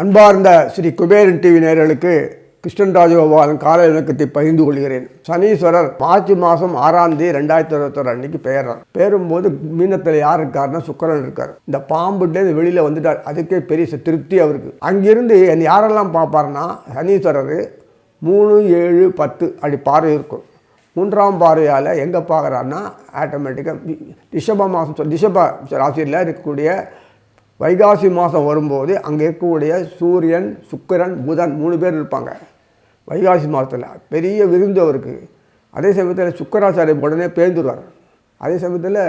அன்பார்ந்த ஸ்ரீ குபேரன் டிவி நேயர்களுக்கு கிருஷ்ணன் ராஜகோபாலன் கால இலக்கத்தை பகிர்ந்து கொள்கிறேன். சனீஸ்வரர் மார்ச் மாதம் ஆறாம் தேதி ரெண்டாயிரத்தி இருபத்தொரு அன்னைக்கு பெயர்றார். பேரும்போது மீனத்தில் யார் இருக்காருன்னா சுக்கரன் இருக்கார். இந்த பாம்புலேருந்து வெளியில் வந்துட்டார். அதுக்கே பெரிய திருப்தி அவருக்கு. அங்கிருந்து என்னை யாரெல்லாம் பார்ப்பாருன்னா சனீஸ்வரர் மூணு ஏழு பத்து அப்படி பார்வை இருக்கும். மூன்றாம் பார்வையால் எங்கே பார்க்குறான்னா ஆட்டோமேட்டிக்காக ரிஷப மாதம் ரிஷப ராசியில் இருக்கக்கூடிய வைகாசி மாதம் வரும்போது அங்கே இருக்கக்கூடிய சூரியன் சுக்கரன் புதன் மூணு பேர் இருப்பாங்க. வைகாசி மாதத்தில் பெரிய விருந்து அவருக்கு. அதே சமயத்தில் சுக்கராச்சாரியம் உடனே பேர்ந்துடுவார் அதே சமயத்தில்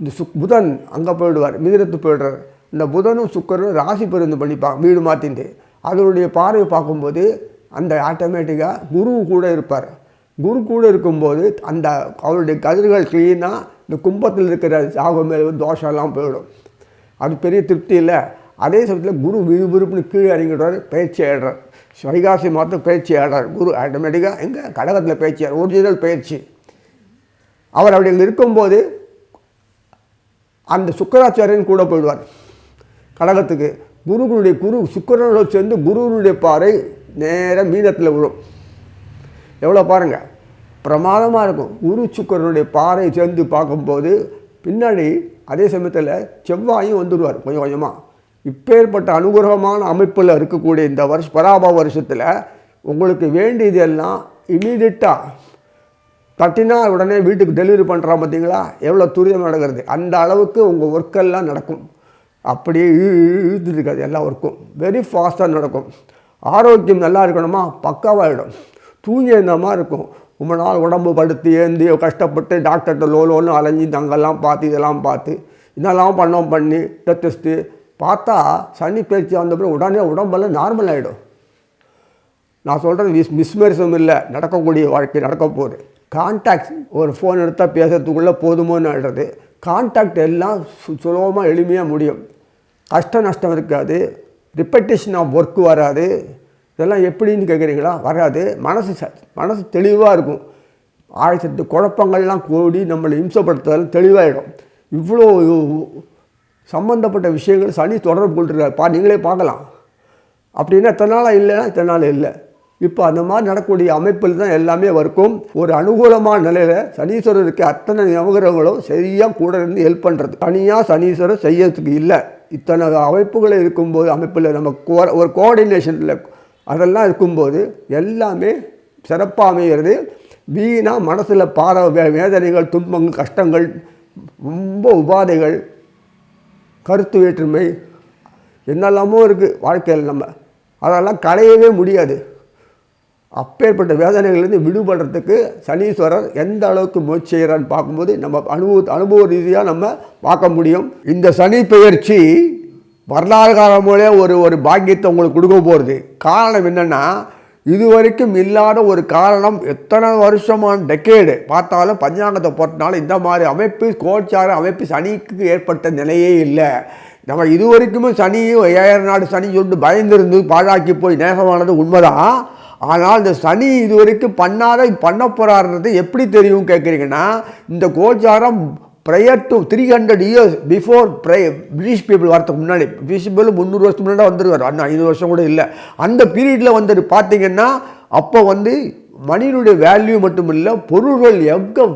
இந்த சுக் புதன் அங்கே போயிடுவார் மிதிரத்து போயிடுறார். இந்த புதனும் சுக்கரனும் ராசி பெருந்து பண்ணிப்பாங்க வீடு மாற்றிட்டு அதனுடைய பார்வை பார்க்கும்போது அந்த ஆட்டோமேட்டிக்காக குரு கூட இருப்பார். குரு கூட இருக்கும்போது அந்த அவருடைய கதிர்கள் கிளீனாக இந்த கும்பத்தில் இருக்கிற சாகம் மேலே தோஷம்லாம் போயிடும். அது பெரிய திருப்தி இல்லை. அதே சமயத்தில் குரு விறுவிறுப்புன்னு கீழே இறங்கிடுறாரு பயிற்சி ஆடுறார் வைகாசி மாதம் பயிற்சி ஆடுறார் குரு ஆட்டோமேட்டிக்காக எங்கே கடகத்தில் பயிற்சி ஒரிஜினல் பயிற்சி. அவர் அப்படி அங்கே இருக்கும்போது அந்த சுக்கராச்சாரியன் கூட போயிடுவார் கடகத்துக்கு. குருவினுடைய குரு சுக்கரனோட சேர்ந்து குருவனுடைய பாறை நேராக மீனத்தில் விழும். எவ்வளோ பாருங்கள் பிரமாதமாக இருக்கும். குரு சுக்கரனுடைய பாறை சேர்ந்து பார்க்கும்போது பின்னாடி அதே சமயத்தில் செவ்வாயும் வந்துடுவார் கொஞ்சம் கொஞ்சமாக இப்பேற்பட்ட அனுகிரகமான அமைப்பில் இருக்கக்கூடிய இந்த வருஷ பராப வருஷத்தில் உங்களுக்கு வேண்டியதெல்லாம் இமீடியட்டாக தட்டினா உடனே வீட்டுக்கு டெலிவரி பண்ணுறா பார்த்தீங்களா எவ்வளோ துரிதம் நடக்கிறது. அந்த அளவுக்கு உங்கள் ஒர்க்கெல்லாம் நடக்கும். அப்படியே இழுத்து இருக்காது எல்லா ஒர்க்கும் வெரி ஃபாஸ்ட்டாக நடக்கும். ஆரோக்கியம் நல்லா இருக்கணுமா? பக்காவாகிடும் தூங்கி இருந்த மாதிரி இருக்கும். ரொம்ப நாள் உடம்பு படுத்து ஏந்தி கஷ்டப்பட்டு டாக்டர்கிட்ட லோலோன்னு அலைஞ்சி அங்கெல்லாம் பார்த்து இதெல்லாம் பார்த்து இதெல்லாம் பண்ணோம் பண்ணி டெஸ்ட்டு பார்த்தா சனி பயிற்சி வந்த பிறகு உடனே உடம்பெல்லாம் நார்மல் ஆகிடும் நான் சொல்கிறது மிஸ் மிஸ்மரிசம் இல்லை. நடக்கக்கூடிய வாழ்க்கை நடக்க போகுது. கான்டாக்ட் ஒரு ஃபோன் எடுத்தால் பேசுறதுக்குள்ளே போதுமோன்னு ஆடுறது கான்டாக்ட் எல்லாம் சு சுலபமாக எளிமையாக முடியும். கஷ்ட நஷ்டம் இருக்காது. ரிப்பட்டேஷன் ஆஃப் ஒர்க் வராது. இதெல்லாம் எப்படின்னு கேட்குறீங்களா? வராது. மனசு ச மனசு தெளிவாக இருக்கும். ஆயிரத்து குழப்பங்கள்லாம் கூடி நம்மளை இம்சப்படுத்துறதுல தெளிவாயிடும். இவ்வளோ சம்பந்தப்பட்ட விஷயங்கள் சனி தொடர்பு கொண்டிருக்காரு பா நீங்களே பார்க்கலாம். அப்படின்னா இத்தனை நாளாக இல்லைன்னா இத்தனை நாள் இல்லை. இப்போ அந்த மாதிரி நடக்கக்கூடிய அமைப்பில் தான் எல்லாமே இருக்கும் ஒரு அனுகூலமான நிலையில் சனீஸ்வரருக்கு அத்தனை நவகிரகங்களும் சரியாக கூட இருந்து ஹெல்ப் பண்ணுறது தனியாக சனீஸ்வரர் செய்யறதுக்கு இல்லை. இத்தனை அமைப்புகளை இருக்கும்போது அமைப்பில் நம்ம கோ- ஒரு கோஆர்டினேஷனில் அதெல்லாம் இருக்கும்போது எல்லாமே சிறப்பாக அமைகிறது வீணாக மனசில் பார வே- வேதனைகள் துன்பங்கள் கஷ்டங்கள் ரொம்ப உபாதைகள் கருத்து வேற்றுமை என்னெல்லாமோ இருக்குது வாழ்க்கையில் நம்ம. அதெல்லாம் களையவே முடியாது. அப்பேற்பட்ட வேதனைகள்லேருந்து விடுபடுறதுக்கு சனீஸ்வரர் எந்த அளவுக்கு முயற்சி செய்கிறான்னு பார்க்கும்போது நம்ம அனுபவ அனுபவ ரீதியாக நம்ம பார்க்க முடியும். இந்த சனி பெயர்ச்சி வரலாறு காலமோலே ஒரு ஒரு பாக்கியத்தை உங்களுக்கு கொடுக்க போகிறது காரணம் என்னென்னா இதுவரைக்கும் இல்லாத ஒரு காரணம் எத்தனை வருஷமான டெக்கேடு பார்த்தாலும் பஞ்சாங்கத்தை போட்டனால இந்த மாதிரி அமைப்பு கோச்சார அமைப்பு சனிக்கு ஏற்பட்ட நிலையே இல்லை. நம்ம இது வரைக்குமே சனியும் ஏழு நாடு சனி சொல்லிட்டு பயந்திருந்து பாழாக்கி போய் நேசமானது உண்மைதான். ஆனால் இந்த சனி இது வரைக்கும் பண்ணாத பண்ண போகிறாருன்றது எப்படி தெரியும் கேட்குறீங்கன்னா இந்த கோச்சாரம் prior to three hundred years before pre British people வரதுக்கு முன்னாடி பிரிட்டிஷ் பீப்புள் முந்நூறு வருஷத்துக்கு முன்னாடி வந்துருவார் அண்ணா ஐநூறு வருஷம் கூட இல்லை. அந்த பீரியடில் வந்துட்டு பார்த்தீங்கன்னா அப்போ வந்து மனிதனுடைய வேல்யூ மட்டும் இல்லை பொருள்கள் எங்கே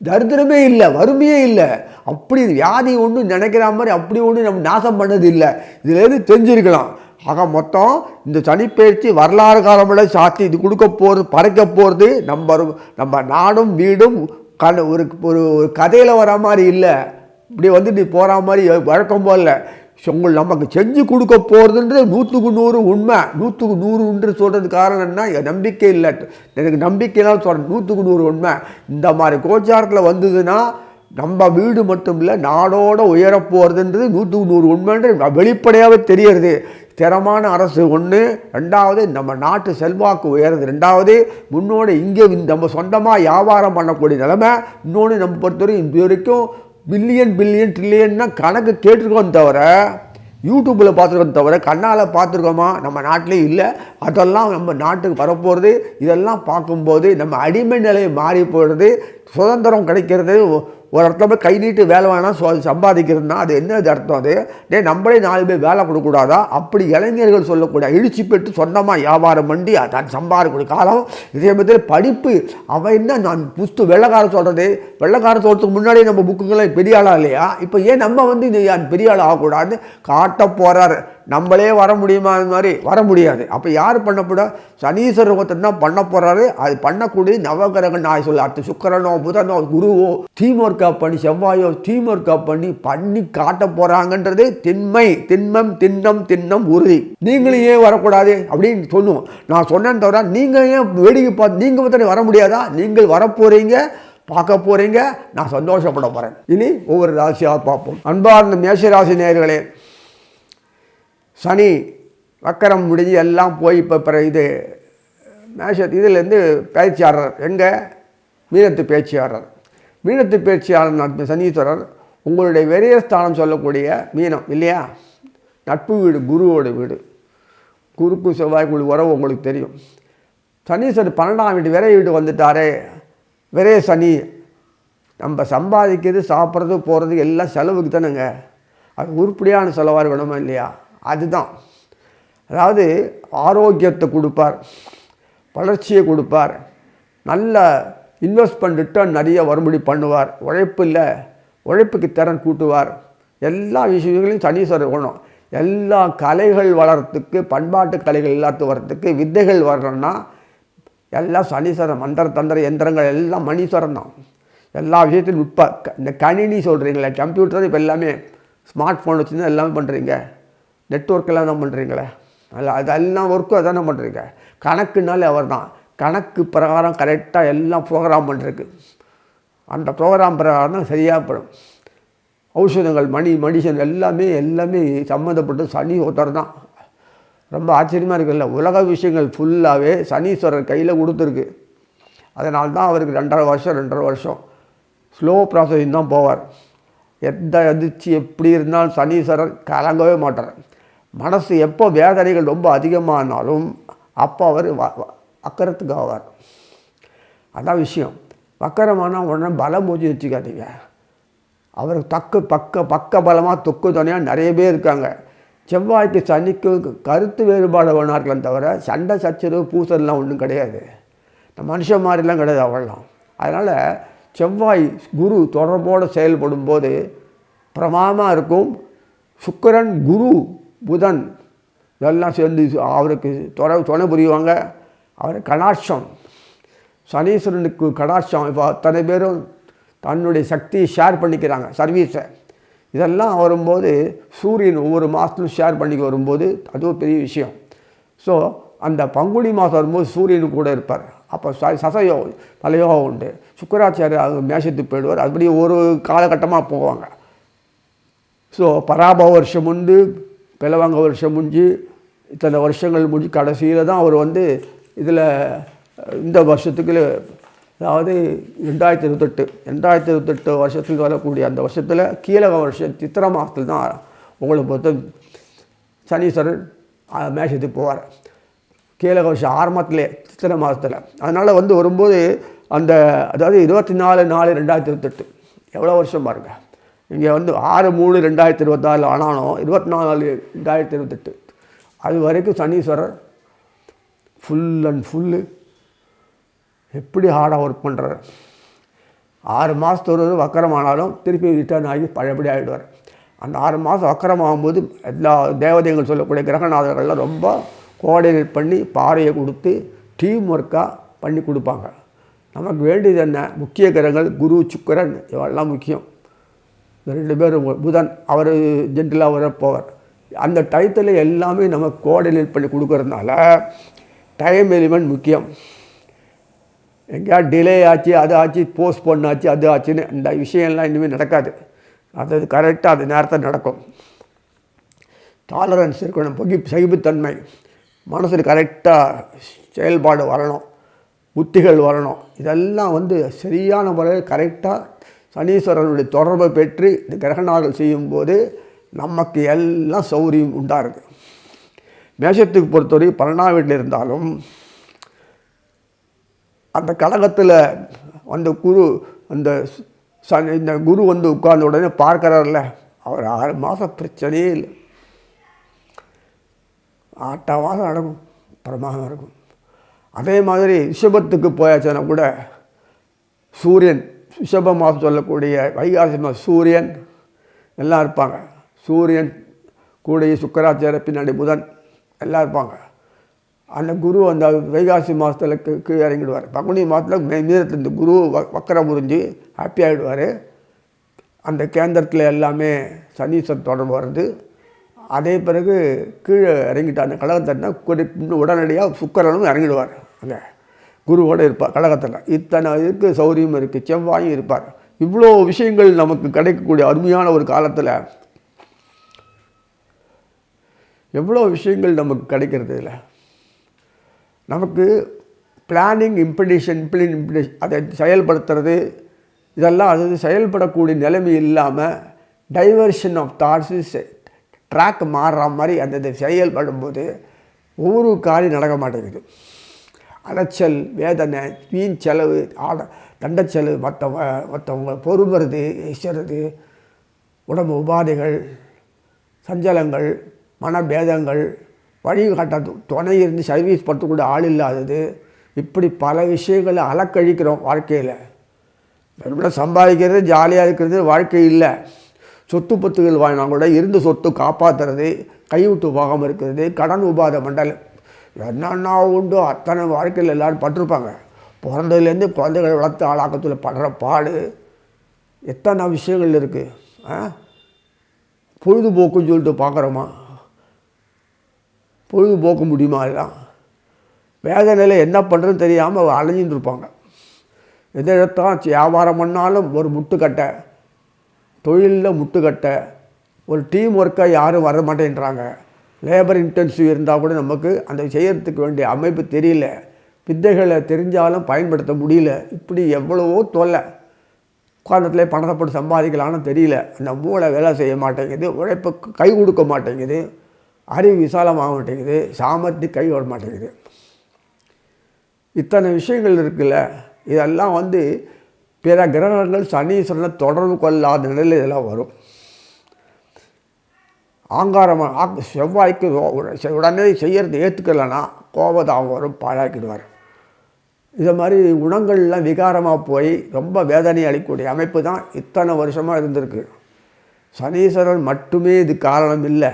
தரித்திரமே இல்லை வறுமையே இல்லை. அப்படி வியாதி ஒன்றும் நினைக்கிற மாதிரி அப்படி ஒன்றும் நம்ம நாசம் பண்ணது இல்லை. இதுலேருந்து தெரிஞ்சிருக்கலாம். ஆக மொத்தம் இந்த சனிப்பெயர்ச்சி வரலாறு காலமில் சாத்தி இது கொடுக்க போகிறது பறக்க போகிறது நம்ம நம்ம நாடும் வீடும் கண் ஒரு ஒரு ஒரு கதையில் வர மாதிரி இல்லை. இப்படி வந்து நீ போகிற மாதிரி வழக்கம் போல உங்கள் நமக்கு செஞ்சு கொடுக்க போகிறதுன்றது நூற்றுக்கு நூறு உண்மை. நூற்றுக்கு நூறுன்று சொல்கிறது காரணம் என்ன? நம்பிக்கை இல்லை. எனக்கு நம்பிக்கைனாலும் சொல்கிறேன் நூற்றுக்கு நூறு உண்மை. இந்த மாதிரி கோச்சாரத்தில் வந்ததுன்னா நம்ம வீடு மட்டும் இல்லை நாடோட உயரப்போகிறதுன்றது நூற்றுக்கு நூறு உண்மைன்றது வெளிப்படையாகவே தெரியறது திறமான அரசு ஒன்று ரெண்டாவது நம்ம நாட்டு செல்வாக்கு உயருது ரெண்டாவது முன்னோட இங்கே நம்ம சொந்தமாக வியாபாரம் பண்ணக்கூடிய நிலைமை இன்னொன்று நம்ம பொறுத்தவரைக்கும் இது வரைக்கும் பில்லியன் பில்லியன் ட்ரில்லியன்னா கணக்கு கேட்டிருக்கோம் தவிர யூடியூப்பில் பார்த்துருக்கோம் தவிர கண்ணால் பார்த்துருக்கோமா நம்ம நாட்டிலே இல்லை. அதெல்லாம் நம்ம நாட்டுக்கு வரப்போகிறது இதெல்லாம் பார்க்கும்போது நம்ம அடிமை நிலை மாறி போகிறது சுதந்திரம் கிடைக்கிறது ஒரு இடத்துல போய் கை நீட்டு வேலை வேணாம் சொ சம்பாதிக்கிறதுனா அது என்ன அர்த்தம் அது? டே நம்மளே நாலு பேர் வேலை கொடுக்கக்கூடாதா? அப்படி இளைஞர்கள் சொல்லக்கூடிய இழுச்சி பெற்று சொந்தமாக வியாபாரம் பண்ணி தான் சம்பாதிக்கக்கூடிய காலம் இதே மாதிரி படிப்பு அவன் என்ன நான் புஸ்து வெள்ளக்காரன் சொல்கிறது வெள்ளக்காரன் சொல்கிறதுக்கு முன்னாடியே நம்ம புக்குங்களாம் பெரிய ஆளாக இல்லையா? இப்போ ஏன் நம்ம வந்து இது பெரிய ஆள் ஆகக்கூடாது காட்ட போகிறாரு நம்மளே வர முடியுமா? அது மாதிரி வர முடியாது. அப்போ யார் பண்ணப்பட சனீஸ்வர ஒருத்தர் தான் பண்ண போகிறாரு அது பண்ணக்கூடிய நவகிரக நான் சொல்ல அடுத்து சுக்கரனோ புதனோ குருவோ தீம் ஒர்க் அப் பண்ணி செவ்வாயோ தீம் ஒர்க் அப் பண்ணி பண்ணி காட்ட போகிறாங்கன்றது திண்மை. திண்மம் திண்ணம் திண்ணம் உறுதி. நீங்களும் ஏன் வரக்கூடாது? அப்படின்னு சொல்லுவோம். நான் சொன்னேன்னு தவிர நீங்கள் ஏன் வேடிக்கை பார்த்து நீங்கள் மட்டும் வர முடியாதா? நீங்கள் வரப்போகிறீங்க பார்க்க போகிறீங்க நான் சந்தோஷப்பட போகிறேன் இனி ஒவ்வொரு ராசியாக பார்ப்போம். அன்பார்ந்த மேஷராசி நேயர்களே சனி வக்கரம் முடிஞ்சு எல்லாம் போய் இப்போ பிற இது மேஷ இதுலேருந்து பயிற்சியாளர் எங்கே? மீனத்து பேச்சியாளர் மீனத்து பேச்சியாளர் சனீஸ்வரர் உங்களுடைய வெறியஸ்தானம் சொல்லக்கூடிய மீனம் இல்லையா? நட்பு வீடு குருவோட வீடு. குறுக்கு செவ்வாய்க்குழு உறவு உங்களுக்கு தெரியும். சனீஸ்வரர் பன்னெண்டாம் வீட்டு விரை வீடு வந்துட்டாரே. விரைய சனி. நம்ம சம்பாதிக்கிறது சாப்பிட்றது போகிறது எல்லாம் செலவுக்கு தானேங்க அது உருப்படியான செலவாக இருக்கணுமா இல்லையா? அதுதான். அதாவது ஆரோக்கியத்தை கொடுப்பார் வளர்ச்சியை கொடுப்பார் நல்ல இன்வெஸ்ட்மெண்ட் ரிட்டர்ன் நிறைய வரும்படி பண்ணுவார் உழைப்பு இல்லை உழைப்புக்கு திறன் கூட்டுவார். எல்லா விஷயங்களையும் சனீஸ்வரர் குணம் எல்லா கலைகள் வளர்றதுக்கு பண்பாட்டு கலைகள் எல்லாத்துக்கும் வர்றதுக்கு வித்தைகள் வரணும்னா எல்லாம் சனீஸ்வரன் மந்திர தந்திர எந்திரங்கள் எல்லாம் மணீஸ்வரன் தான். எல்லா விஷயத்திலும் நுட்ப க- இந்த கணினி சொல்கிறீங்களே கம்ப்யூட்டர் இப்போ எல்லாமே ஸ்மார்ட் ஃபோன் வச்சுருந்தா எல்லாமே பண்ணுறீங்க நெட்ஒர்க்கெல்லாம் தான் பண்ணுறீங்களே அல்ல அதெல்லாம் ஒர்க்கும் அதானே பண்ணுறீங்க கணக்குனாலே அவர் தான் கணக்கு பிரகாரம் கரெக்டாக எல்லாம் ப்ரோக்ராம் பண்ணுறதுக்கு அந்த ப்ரோக்ராம் பிரகாரம் தான் சரியாக படும் ஔஷதங்கள் மணி மெடிசன் எல்லாமே எல்லாமே சம்மந்தப்பட்டு சனி ஒருத்தர் தான். ரொம்ப ஆச்சரியமாக இருக்குல்ல? உலக விஷயங்கள் ஃபுல்லாகவே சனீஸ்வரர் கையில் கொடுத்துருக்கு. அதனால தான் அவருக்கு ரெண்டரை வருஷம் ரெண்டரை வருஷம். ஸ்லோ ப்ராசஸிங் தான் போவார். எந்த அதிர்ச்சி எப்படி இருந்தாலும் சனீஸ்வரர் கலங்கவே மாட்டார். மனசு எப்போ வேதனைகள் ரொம்ப அதிகமானாலும் அப்போ அவர் வ- அக்கறத்துக்கு ஆவார். அதான் விஷயம். வக்கரமானால் உடனே பலம் பூஜை வச்சுக்காதீங்க. அவருக்கு தக்க பக்க பக்க பலமாக தொக்கு துணையாக நிறைய பேர் இருக்காங்க. செவ்வாய்க்கு சனிக்கு கருத்து வேறுபாடு வேணா தவிர சண்டை சச்சரவு பூசல்லாம் ஒன்றும் கிடையாது. இந்த மனுஷன் மாதிரிலாம் கிடையாது அவெல்லாம் அதனால் செவ்வாய் குரு தொடர்போடு செயல்படும் போது பிரமாதமாக இருக்கும். சுக்கரன் குரு புதன் இதெல்லாம் சேர்ந்து அவருக்கு துணை துணை புரிவாங்க. அவர் கடாட்சம். சனீஸ்வரனுக்கு கடாட்சம். இப்போ அத்தனை பேரும் தன்னுடைய சக்தியை ஷேர் பண்ணிக்கிறாங்க சர்வீஸை இதெல்லாம் வரும்போது சூரியன் ஒவ்வொரு மாதத்துலையும் ஷேர் பண்ணிக்க வரும்போது அது ஒரு பெரிய விஷயம். ஸோ அந்த பங்குனி மாதம் வரும்போது சூரியன் கூட இருப்பார். அப்போ ச சசயோ தலையோகம் உண்டு. சுக்கராச்சாரியர் அது மேஷத்துக்கு போயிடுவார். அதுபடி ஒரு காலகட்டமாக போவாங்க. ஸோ பராபவ வருஷம் உண்டு. பிளவாங்க வருஷம் முடிஞ்சு இத்தனை வருஷங்கள் முடிஞ்சு கடைசியில் தான் அவர் வந்து இதில் இந்த வருஷத்துக்குள்ள அதாவது ரெண்டாயிரத்தி இருபத்தெட்டு ரெண்டாயிரத்தி இருபத்தெட்டு வருஷத்துக்கு வரக்கூடிய அந்த வருஷத்தில் கீழக வருஷம் சித்திரை மாதத்தில் தான் உங்களை பொறுத்த சனீஸ்வரன் மேஷத்துக்கு போவார். கீழக வருஷம் ஆரம்பத்திலே சித்திரை மாதத்தில். அதனால் வந்து வரும்போது அந்த அதாவது இருபத்தி நாலு நாலு ரெண்டாயிரத்தி இருபத்தெட்டு எவ்வளோ வருஷம் பாருங்கள் இங்கே வந்து ஆறு மூணு ரெண்டாயிரத்தி இருபத்தாறில் ஆனாலும் இருபத்தி நாலு ரெண்டாயிரத்தி இருபத்தெட்டு. அது வரைக்கும் சனீஸ்வரர் ஃபுல் அண்ட் ஃபுல்லு எப்படி ஹார்டாக ஒர்க் பண்ணுறார் ஆறு மாதத்து ஒரு ஆனாலும் திருப்பி ரிட்டர்ன் ஆகி பழையபடி ஆகிடுவார் அந்த ஆறு மாதம் வக்கரமாகும்போது எல்லா தேவதைகள் சொல்லக்கூடிய கிரகநாதர்கள்லாம் ரொம்ப கோஆர்டினேட் பண்ணி பாறையை கொடுத்து டீம் ஒர்க்காக பண்ணி கொடுப்பாங்க. நமக்கு வேண்டியது என்ன? முக்கிய கிரகங்கள் குரு சுக்கிரன் இவெல்லாம் முக்கியம். ரெண்டு பேரும் புதன் அவர் ஜென்டிலாக வர போவார். அந்த டயத்தில் எல்லாமே நம்ம கோஆர்டினேட் பண்ணி கொடுக்கறதுனால டைம் எலிமெண்ட் முக்கியம். எங்கேயா டிலே ஆச்சு அது ஆச்சு போஸ்ட்போன் ஆச்சு அது ஆச்சுன்னு இந்த விஷயம்லாம் இனிமேல் நடக்காது. அது கரெக்டாக அது நேரத்தில் நடக்கும். டாலரன்ஸ் இருக்கணும் பொகி சகிப்புத்தன்மை. மனசில் கரெக்டாக செயல்பாடு வரணும். புத்திகள் வரணும். இதெல்லாம் வந்து சரியான முறையில் கரெக்டாக சனீஸ்வரனுடைய தொடர்பை பெற்று இந்த கிரகணார்கள் செய்யும்போது நமக்கு எல்லாம் சௌரியம் உண்டாருது மேஷத்துக்கு பொறுத்தவரை பன்னெண்டாம் வீட்டில் இருந்தாலும் அந்த கடகத்தில் அந்த குரு அந்த சனி இந்த குரு வந்து உட்கார்ந்த உடனே பார்க்குறாருல அவர் ஆறு மாதம் பிரச்சனையே இல்லை. ஆட்டா மாதம் நடக்கும் பிரமாதம் இருக்கும். அதே மாதிரி ரிஷபத்துக்கு போயாச்சுன்னா கூட சூரியன் ரிஷப மாதம் சொல்லக்கூடிய வைகாசி மாதம் சூரியன் எல்லாம் இருப்பாங்க. சூரியன் கூடிய சுக்கராச்சார பின்னாடி புதன் எல்லாம் இருப்பாங்க. அந்த குரு அந்த வைகாசி மாதத்தில் கீழே இறங்கிடுவார். பங்குனி மாதத்தில் மீதத்தில் இந்த குரு வ- வக்கரம் புரிஞ்சு ஹாப்பி ஆகிடுவார் அந்த கேந்திரத்தில் எல்லாமே சனீஸ்வரன் தொடர்பு வருது அதே பிறகு கீழே இறங்கிட்டு அந்த கழகத்தினா இன்னும் உடனடியாக சுக்கரனும் இறங்கிடுவார். அங்கே குருவோடு இருப்பார் கழகத்தில் இத்தனை இதுக்கு சௌரியம் இருக்குது செவ்வாயும் இருப்பார். இவ்வளோ விஷயங்கள் நமக்கு கிடைக்கக்கூடிய அருமையான ஒரு காலத்தில் எவ்வளோ விஷயங்கள் நமக்கு கிடைக்கிறது இதில்? நமக்கு பிளானிங் இம்ப்ளிடேஷன் இம்ப்ளிடேஷன் அதை செயல்படுத்துறது இதெல்லாம் அது செயல்படக்கூடிய நிலைமை இல்லாமல் டைவர்ஷன் ஆஃப் தாட்ஸு ட்ராக் மாறுற மாதிரி அந்த செயல்படும் செயல்படும்போது ஒவ்வொரு காரியம் நடக்க மாட்டேங்குது. அலைச்சல் வேதனை வீண் செலவு ஆட தண்ட செலவு மற்றவங்க மற்றவங்க பொறுமறது எச்சறது உடம்பு உபாதைகள் சஞ்சலங்கள் மனபேதங்கள் வழிகாட்ட துணை இருந்து சர்வீஸ் பண்ணக்கூடிய ஆள் இல்லாதது. இப்படி பல விஷயங்களை அலக்கழிக்கிறோம் வாழ்க்கையில். வெறுமனே சம்பாதிக்கிறது ஜாலியாக இருக்கிறது வாழ்க்கை இல்லை. சொத்து பத்துகள் வாங்கினா கூட இருந்து சொத்து காப்பாற்றுறது கைவிட்டு போகாமல் இருக்கிறது கடன் உபாத மண்டலம் என்னென்ன உண்டோ அத்தனை வாழ்க்கையில் எல்லாரும் பட்டிருப்பாங்க. பிறந்ததுலேருந்து குழந்தைகளை வளர்த்து ஆளாக்கத்தில் படுற பாடு எத்தனை விஷயங்கள் இருக்குது ஆ? பொழுதுபோக்குன்னு சொல்லிட்டு பார்க்குறோமா? பொழுதுபோக்க முடியுமா எல்லாம்? வேதனையில் என்ன பண்ணுறதுன்னு தெரியாமல் அலைஞ்சிட்டு இருப்பாங்க. எதை இடத்தான் வியாபாரம் பண்ணாலும் ஒரு முட்டுக்கட்டை தொழிலில் முட்டுக்கட்டை ஒரு டீம் ஒர்க்காக யாரும் வர மாட்டேன்றாங்க. லேபர் இன்டென்சிவ் இருந்தால் கூட நமக்கு அந்த செய்யறதுக்கு வேண்டிய அமைப்பு தெரியல. வித்தைகளை தெரிஞ்சாலும் பயன்படுத்த முடியல. இப்படி எவ்வளவோ தொல்லை. உட்காந்தத்துல பணத்தை போட்டு சம்பாதிக்கலான்னு தெரியல. அந்த மூளை வேலை செய்ய மாட்டேங்குது. உழைப்பு கை கொடுக்க மாட்டேங்குது. அறிவு விசாலமாக மாட்டேங்குது. சாமர்த்தி கை விட மாட்டேங்குது. இத்தனை விஷயங்கள் இருக்குல்ல. இதெல்லாம் வந்து பிற கிரகங்கள் சனீஸ்வரனை தொடர்பு கொள்ளாத நிலையில் இதெல்லாம் வரும். ஆங்காரமாக செவ்வாய்க்கு உடனே செய்கிறது ஏற்றுக்கலைன்னா கோபதாபம் வரும் பாழாக்கிடுவார். இதை மாதிரி குணங்கள்லாம் விகாரமாக போய் ரொம்ப வேதனை அளிக்கக்கூடிய அமைப்பு தான் இத்தனை வருஷமாக இருந்திருக்கு. சனீஸ்வரன் மட்டுமே இது காரணம் இல்லை.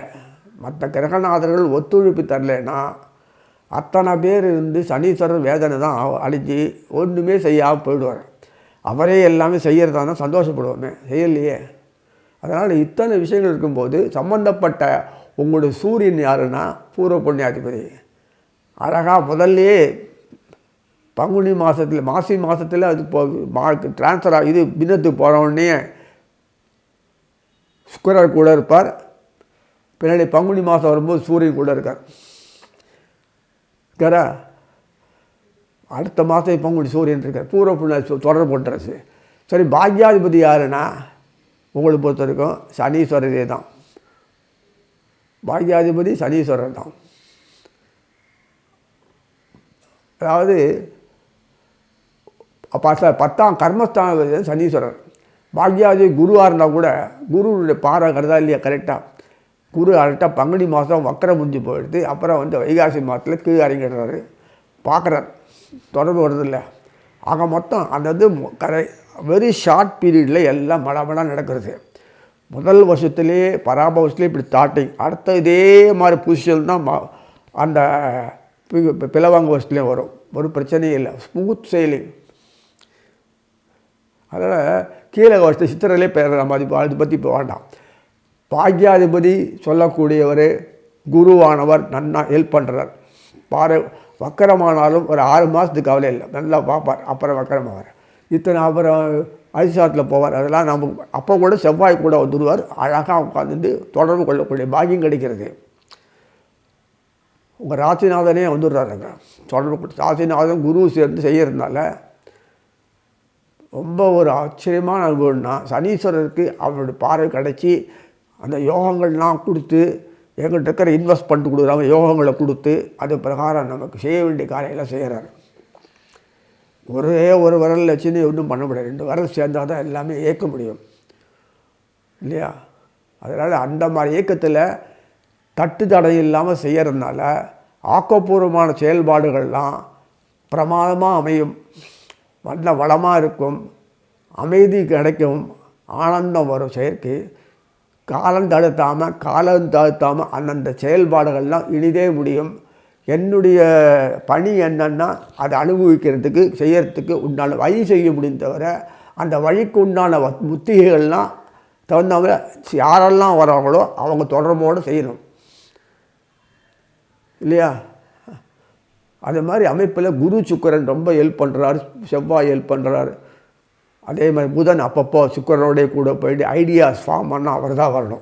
மற்ற கிரகநாதர்கள் ஒத்துழைப்பு தரலைன்னா அத்தனை பேர் இருந்து சனீஸ்வரர் வேதனை தான் அழிஞ்சு ஒன்றுமே செய்யாமல் போயிடுவார். அவரே எல்லாமே செய்கிறதானா சந்தோஷப்படுவோமே? செய்யலையே. அதனால் இத்தனை விஷயங்கள் இருக்கும்போது சம்பந்தப்பட்ட உங்களுடைய சூரியன் யாருன்னா பூர்வ புண்ணியாதிபதி. அழகாக முதல்லையே பங்குனி மாதத்தில் மாசி மாதத்தில் அது போ மா ட்ரான்ஸ்ஃபர் ஆகி இது பின்னத்துக்கு போகிறவுடனே சுக்கரர் கூட இருப்பார். பின்னாடி பங்குனி மாதம் வரும்போது சூரியன் கூட இருக்கார். இருக்காரா அடுத்த மாதம் பங்குனி சூரியன் இருக்கார். பூர்வ புண்ணிய தொடர்பு பண்ணுறது சரி பாக்யாதிபதி யாருன்னா உங்களை பொறுத்த வரைக்கும் சனீஸ்வரரே தான். பாக்யாதிபதி சனீஸ்வரர் தான். அதாவது பத்த பத்தாம் கர்மஸ்தான சனீஸ்வரர். பாக்யாதி குருவாக இருந்தால் கூட குருவுடைய பாறை கருதா இல்லையா? கரெக்டாக குரு கரெக்டாக பங்குனி மாதம் வக்கரம் முடிஞ்சு போயிடுது. அப்புறம் வந்து வைகாசி மாதத்தில் கீழே இறங்கிடுறாரு. பார்க்குறாரு. தொடர்பு வருதில்ல ஆக மொத்தம் அந்த இது கரை வெரி ஷார்ட் பீரியடில் எல்லாம் மடமடாக நடக்கிறது. முதல் வருஷத்துலேயே பராப வருஷத்துலேயே இப்படி ஸ்டார்டிங் அடுத்த இதே மாதிரி பொசிஷன் தான் ம- அந்த பி- பிளவாங்க வருஷத்துலேயும் வரும். ஒரு பிரச்சனையும் இல்லை. ஸ்மூத் செயலிங் அதனால் கீழே வருஷத்தை சித்திரையிலே பேர் நம்ம அது அதை பற்றி இப்போ வேண்டாம். பாக்யாதிபதி சொல்லக்கூடியவர் குருவானவர் நன்னா ஹெல்ப் பண்ணுறார் பாறை வக்கரமானாலும் ஒரு ஆறு மாதத்துக்கு கவலை இல்லை. நல்லா பார்ப்பார். அப்புறம் வக்கரமாவார். இத்தனை அப்புறம் அதிசாரத்தில் போவார். அதெல்லாம் நம்ம அப்போ கூட செவ்வாய் கூட வந்துடுவார் அழகாக உட்காந்துட்டு தொடர்பு கொள்ளக்கூடிய பாக்கியம் கிடைக்கிறது. உங்கள் ராசிநாதனே வந்துடுறாருங்க தொடர்பு கொண்டு- ராசிநாதன் குரு சேர்ந்து செய்யறதுனால ரொம்ப ஒரு ஆச்சரியமான அனுபவம்னா சனீஸ்வரருக்கு அவருடைய பார்வை கிடச்சி அந்த யோகங்கள்லாம் கொடுத்து எங்கள்கிட்ட இருக்கிற இன்வெஸ்ட் பண்ணிட்டு கொடுக்குறாங்க யோகங்களை கொடுத்து அது பிரகாரம் நமக்கு செய்ய வேண்டிய காரியெல்லாம் செய்கிறாரு ஒரே ஒரு விரல் வச்சுன்னு ஒன்றும் பண்ண முடியாது. ரெண்டு விரல் சேர்ந்தால் தான் எல்லாமே இயக்க முடியும். இல்லையா? அதனால் அந்த மாதிரி இயக்கத்தில் தட்டு தடை இல்லாமல் செய்கிறதுனால ஆக்கப்பூர்வமான செயல்பாடுகள்லாம் பிரமாதமாக அமையும். நல்ல வளமாக இருக்கும். அமைதி கிடைக்கும். ஆனந்தம் வரும் செயற்கை. காலம் தடுத்தாமல் காலம் தடுத்தாமல் அந்தந்த செயல்பாடுகள்லாம் இனிதே முடியும். என்னுடைய பணி என்னன்னா அதை அனுபவிக்கிறதுக்கு செய்யறதுக்கு உண்டான வழி செய்ய முடியும் தவிர அந்த வழிக்கு உண்டான முத்திகைகள்லாம் தகுந்தவங்க யாரெல்லாம் வராங்களோ அவங்க தொடர்போடு செய்யணும். இல்லையா? அது மாதிரி அமைப்பில் குரு சுக்கரன் ரொம்ப ஹெல்ப் பண்ணுறாரு செவ்வாய் ஹெல்ப் பண்ணுறாரு அதே மாதிரி புதன் அப்பப்போ சுக்கிரனோடய கூட போயிட்டு ஐடியாஸ் ஃபார்ம் பண்ணால் அவர் தான் வரணும்.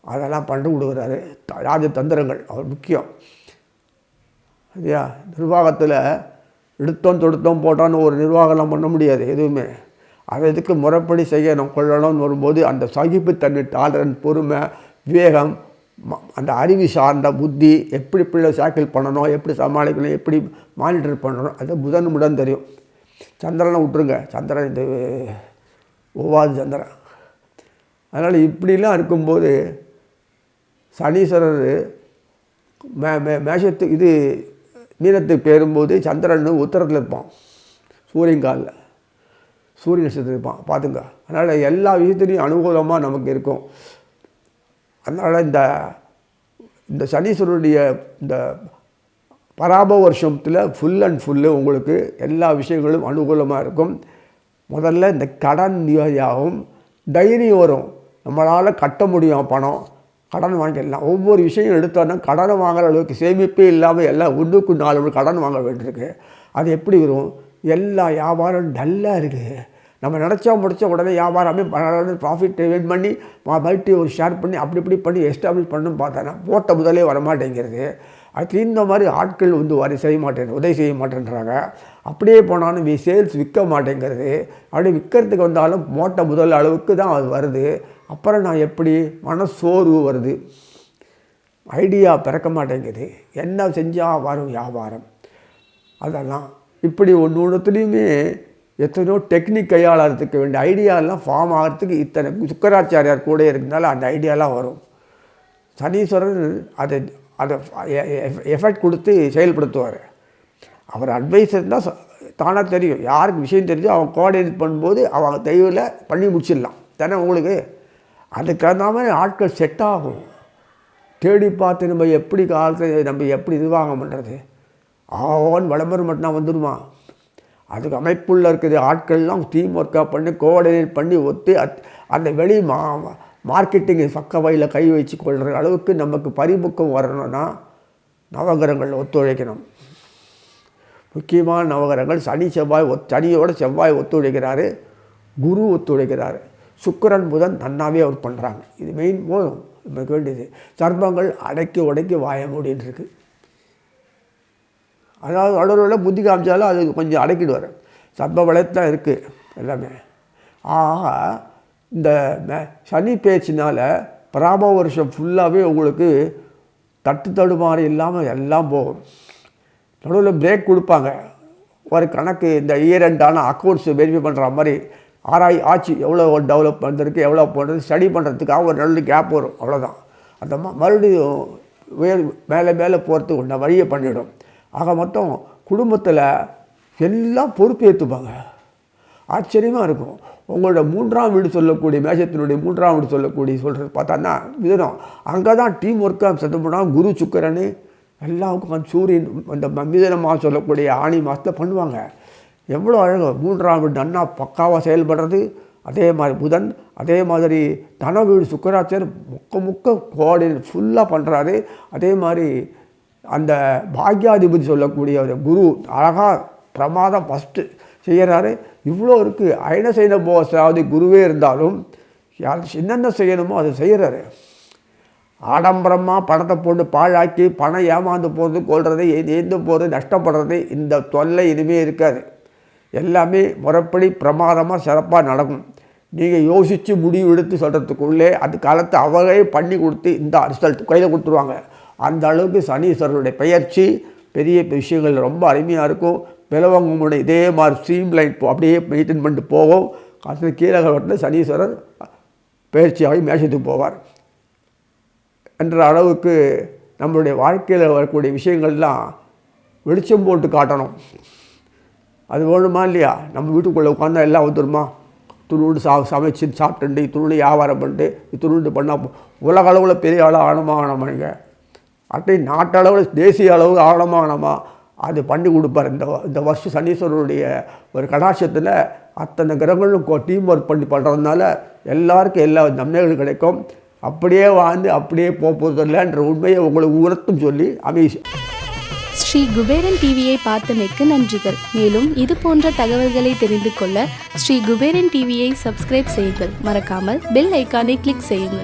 அதெல்லாம் பண்ணி கொடுக்குறாரு. ராஜ தந்திரங்கள் அவர் முக்கியம். இல்லையா நிர்வாகத்தில் எடுத்தோம் தொடுத்தோம் போட்டோன்னு ஒரு நிர்வாகம்லாம் பண்ண முடியாது எதுவுமே. அதை இதுக்கு முறைப்படி செய்யணும் கொள்ளணும்னு வரும்போது அந்த சகிப்புத்தன்மை டாலரன் பொறுமை விவேகம் ம- அந்த அறிவு சார்ந்த புத்தி எப்படி பிள்ளை சாக்கிள் பண்ணணும் எப்படி சமாளிக்கணும் எப்படி மானிட்டர் பண்ணணும் அது புதன் உடன் தெரியும். சந்திரனை விட்டுருங்க. சந்திரன் இது ஒவ்வாது சந்திரன். அதனால் இப்படிலாம் இருக்கும்போது சனீஸ்வரர் மே மே மேஷத்து இது மீனத்துக்கு பேரும்போது சந்திரன் உத்தரத்தில் இருப்பான். சூரியன் காலில். சூரிய நட்சத்திரம் இருப்பான். பார்த்துங்க. அதனால் எல்லா விஷயத்துலையும் அனுகூலமாக நமக்கு இருக்கும். அதனால் இந்த இந்த சனீஸ்வரருடைய இந்த பராப வருஷத்தில் ஃபுல் அண்ட் ஃபுல்லு உங்களுக்கு எல்லா விஷயங்களும் அனுகூலமாக இருக்கும். முதல்ல இந்த கடன் நியாயாகும் தைரியம் வரும். நம்மளால் கட்ட முடியும் பணம் கடன் வாங்கிடலாம். ஒவ்வொரு விஷயம் எடுத்தோன்னா கடனை வாங்குற அளவுக்கு சேமிப்பே இல்லாமல் எல்லாம் ஒன்றுக்கு நாலு கடன் வாங்க வேண்டியிருக்கு. அது எப்படி வரும்? எல்லா வியாபாரம் டல்லாக இருக்குது நம்ம நினச்சா முடிச்ச உடனே வியாபாரமே ப்ராஃபிட் வெயிட் பண்ணி மல்டி ஒரு ஷேர் பண்ணி அப்படி இப்படி பண்ணி எஸ்டாப்ளிஷ் பண்ணணும்னு பார்த்தோன்னா போட்ட முதலே வரமாட்டேங்கிறது. அதுக்கு இந்த மாதிரி ஆட்கள் வந்து வரி செய்ய மாட்டேன் உதவி செய்ய மாட்டேன்றாங்க. அப்படியே போனாலும் வி சேல்ஸ் விற்க மாட்டேங்கிறது. அப்படி விற்கிறதுக்கு வந்தாலும் மோட்டை முதல் அளவுக்கு தான் அது வருது. அப்புறம் நான் எப்படி மனசோர்வு வருது? ஐடியா பிறக்க மாட்டேங்குது. என்ன செஞ்சால் வரும் வியாபாரம்? அதெல்லாம் இப்படி ஒன்று ஒன்றுத்துலேயுமே எத்தனையோ டெக்னிக் கையாளறதுக்கு வேண்டிய ஐடியாலாம் ஃபார்ம் ஆகிறதுக்கு இத்தனை சுக்கராச்சாரியார் கூட இருக்கிறதுனால அந்த ஐடியாலாம் வரும். சனீஸ்வரன் அதை அதை எஃபெக்ட் கொடுத்து செயல்படுத்துவார். அவர் அட்வைஸ் இருந்தால் தானாக தெரியும். யாருக்கு விஷயம் தெரிஞ்சோ அவன் கோஆர்டினேட் பண்ணும்போது அவங்க தெய்வில் பண்ணி முடிச்சிடலாம். தானே உங்களுக்கு? அதுக்கு தகுந்த மாதிரி ஆட்கள் செட் ஆகும். தேடி பார்த்து நம்ம எப்படி காலத்தை நம்ம எப்படி நிர்வாகம் பண்ணுறது ஆவன் விளம்பரம் மட்டும் வந்துடுமா அதுக்கு அமைப்புள்ள இருக்குது ஆட்கள்லாம் டீம் ஒர்க்காக பண்ணி கோஆர்டினேட் பண்ணி ஒத்து அத் அந்த வெளி மா மார்க்கெட்டிங்கை பக்க வழியில் கை வச்சு கொள்கிற அளவுக்கு நமக்கு பரிமுக்கம் வரணும்னா நவகிரகங்கள் ஒத்துழைக்கணும். முக்கியமான நவகிரகங்கள் சனி செவ்வாய் ஒத் சனியோட செவ்வாய் ஒத்துழைக்கிறாரு குரு ஒத்துழைக்கிறாரு. சுக்கரன் புதன் நன்னாவே அவர் பண்ணுறாங்க இது மெயின் போதும் நமக்கு வேண்டியது. சர்மங்கள் அடைக்கி உடைக்கி வாய மூடின்னு அதாவது நடுவில் புத்தி காமிச்சாலும் அது கொஞ்சம் அடக்கிடுவார். சர்ம வளத்தான் இருக்குது எல்லாமே. ஆக இந்த சனி பேச்சினால் பிராம வருஷம் ஃபுல்லாகவே உங்களுக்கு தட்டு தடுமாறி இல்லாமல் எல்லாம் போகும். நடுவில் பிரேக் கொடுப்பாங்க. ஒரு கணக்கு இந்த இயர் எண்டான அக்கௌண்ட்ஸ் வெரிஃபை பண்ணுற மாதிரி ஆராய் ஆச்சு எவ்வளோ டெவலப் பண்ணுறதுக்கு எவ்வளோ பண்ணுறது ஸ்டடி பண்ணுறதுக்காக ஒரு நல்ல கேப் வரும். அவ்வளோதான் அந்த மறுபடியும் உயர் மேலே மேலே போகிறதுக்கு உள்ள வழியை பண்ணிவிடும் ஆக மொத்தம் குடும்பத்தில் எல்லாம் பொறுப்பேற்றுப்பாங்க ஆச்சரியமாக இருக்கும். உங்களோட மூன்றாம் வீடு சொல்லக்கூடிய மேஷத்தினுடைய மூன்றாம் வீடு சொல்லக்கூடிய சொல்கிறது பார்த்தான்னா மிதனம் அங்கே தான் டீம் ஒர்க்காக செத்து போனால் குரு சுக்கரனு எல்லாம் உட்காந்து சூரியன் அந்த மிதனமாக சொல்லக்கூடிய ஆணி மாதத்தில் பண்ணுவாங்க. எவ்வளோ அழகு மூன்றாம் வீடு நன்னா பக்காவாக செயல்படுறது. அதே மாதிரி புதன் அதே மாதிரி தன வீடு சுக்கராச்சர் முக்க முக்க கோடை ஃபுல்லாக பண்ணுறாரு அதே மாதிரி அந்த பாக்யாதிபதி சொல்லக்கூடிய ஒரு குரு அழகாக பிரமாதம் ஃபஸ்ட்டு செய்கிறாரு இவ்வளோ இருக்குது அயன செய்த போசாவது குருவே இருந்தாலும் யார் என்னென்ன செய்யணுமோ அதை செய்கிறாரு ஆடம்பரமாக பணத்தை போட்டு பாழாக்கி பணம் ஏமாந்து போகிறது கொள்வது ஏந்து போகிறது நஷ்டப்படுறது இந்த தொல்லை இனிமே இருக்காது. எல்லாமே முறைப்படி பிரமாதமாக சிறப்பாக நடக்கும். நீங்கள் யோசித்து முடிவு எடுத்து சொல்கிறதுக்குள்ளே அது காலத்தை அவரே பண்ணி கொடுத்து இந்த ரிசல்ட் கையில் கொடுத்துருவாங்க. அந்த அளவுக்கு சனீஸ்வரருடைய பெயர்ச்சி பெரிய விஷயங்கள் ரொம்ப அருமையாக இருக்கும். பிளவங்க முனை இதே மாதிரி ஸ்ட்ரீம் லைன் போ அப்படியே மெயின்டைன் பண்ணிட்டு போகும் கடைசியில் கீழகவட்டில் சனீஸ்வரர் பயிற்சியாகி மேஷத்துக்கு போவார். என்ற அளவுக்கு நம்மளுடைய வாழ்க்கையில் வரக்கூடிய விஷயங்கள்லாம் வெளிச்சம் போட்டு காட்டணும். அது வேணுமா இல்லையா? நம்ம வீட்டுக்குள்ளே உட்காந்தா எல்லாம் வந்துடுமா துணுண்டு சா சமைச்சு சாப்பிட்டுண்டு துணுண்டு வியாபாரம் பண்ணிட்டு துணுண்டு பண்ணால் உலக அளவில் பெரிய ஆளாக ஆழமாக ஆகணுமாங்க அட்டை நாட்டளவில் தேசிய அளவு ஆழமானமா அது பண்ணி கொடுப்பார். இந்த இந்த வருஷம் சனீஸ்வரருடைய ஒரு கடாட்சத்தில் அத்தனை கிரகங்களும் டீம் ஒர்க் பண்ணி பண்ணுறதுனால எல்லாருக்கும் எல்லா நன்மைகளும் கிடைக்கும். அப்படியே வாழ்ந்து அப்படியே போக போகிறதில்லன்ற உண்மையை உங்களுக்கு உணர்த்தும் சொல்லி அமீஷ். ஸ்ரீ குபேரன் டிவியை பார்த்தமைக்கு நன்றிகள். மேலும் இது போன்ற தகவல்களை தெரிந்து கொள்ள ஸ்ரீ குபேரன் டிவியை சப்ஸ்கிரைப் செய்யுங்கள். மறக்காமல் பெல் ஐக்கானை கிளிக் செய்யுங்கள்.